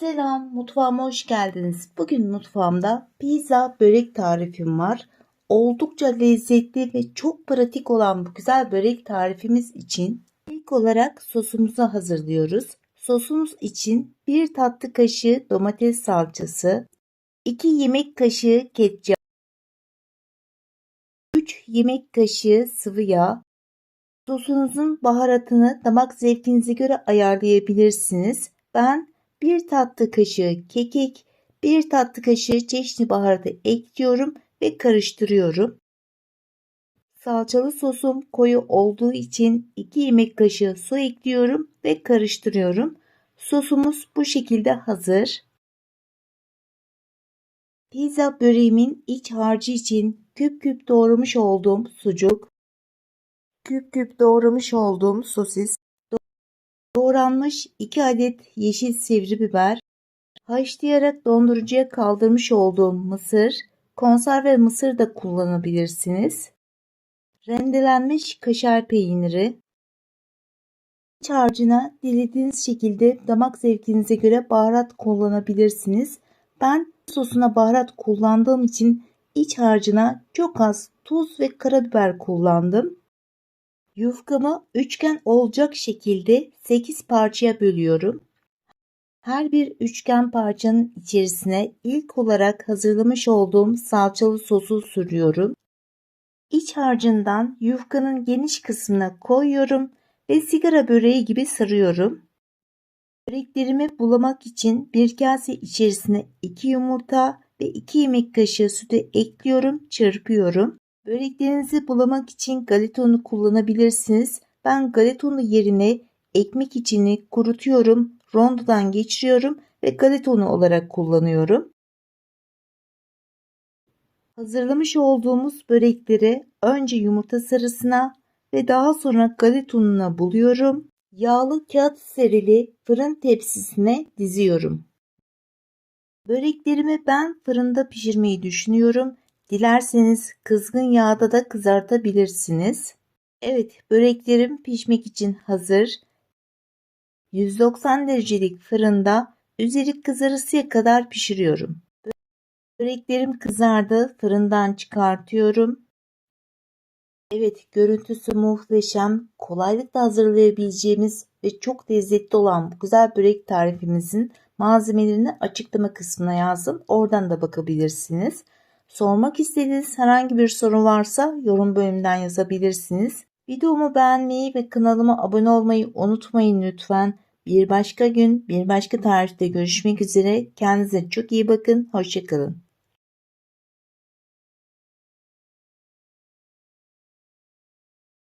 Selam, mutfağıma hoş geldiniz. Bugün mutfağımda pizza börek tarifim var. Oldukça lezzetli ve çok pratik olan bu güzel börek tarifimiz için ilk olarak sosumuzu hazırlıyoruz. Sosumuz için 1 tatlı kaşığı domates salçası, 2 yemek kaşığı ketçap, 3 yemek kaşığı sıvı yağ, sosunuzun baharatını damak zevkinize göre ayarlayabilirsiniz. Ben 1 tatlı kaşığı kekik, 1 tatlı kaşığı çeşni baharatı ekliyorum ve karıştırıyorum. Salçalı sosum koyu olduğu için 2 yemek kaşığı su ekliyorum ve karıştırıyorum. Sosumuz bu şekilde hazır. Pizza böreğimin iç harcı için küp küp doğramış olduğum sucuk, küp küp doğramış olduğum sosis, doğranmış 2 adet yeşil sivri biber, haşlayarak dondurucuya kaldırmış olduğum mısır, konserve mısır da kullanabilirsiniz. Rendelenmiş kaşar peyniri, iç harcına dilediğiniz şekilde damak zevkinize göre baharat kullanabilirsiniz. Ben sosuna baharat kullandığım için iç harcına çok az tuz ve karabiber kullandım. Yufkamı üçgen olacak şekilde 8 parçaya bölüyorum. Her bir üçgen parçanın içerisine ilk olarak hazırlamış olduğum salçalı sosu sürüyorum. İç harcından yufkanın geniş kısmına koyuyorum ve sigara böreği gibi sarıyorum. Böreklerimi bulamak için bir kase içerisine 2 yumurta ve 2 yemek kaşığı sütü ekliyorum, çırpıyorum. Böreklerinizi bulamak için galeta unu kullanabilirsiniz. Ben galeta unu yerine ekmek içini kurutuyorum, rondodan geçiriyorum ve galeta unu olarak kullanıyorum. Hazırlamış olduğumuz börekleri önce yumurta sarısına ve daha sonra galeta ununa buluyorum. Yağlı kağıt serili fırın tepsisine diziyorum. Böreklerimi ben fırında pişirmeyi düşünüyorum. Dilerseniz kızgın yağda da kızartabilirsiniz. Evet, böreklerim pişmek için hazır. 190 derecelik fırında üzeri kızarısıya kadar pişiriyorum. Böreklerim kızardı. Fırından çıkartıyorum. Evet, görüntüsü muhteşem. Kolaylıkla hazırlayabileceğimiz ve çok lezzetli olan bu güzel börek tarifimizin malzemelerini açıklama kısmına yazdım. Oradan da bakabilirsiniz. Sormak istediğiniz herhangi bir sorun varsa yorum bölümünden yazabilirsiniz. Videomu beğenmeyi ve kanalıma abone olmayı unutmayın lütfen. Bir başka gün, bir başka tarifte görüşmek üzere. Kendinize çok iyi bakın. Hoşçakalın.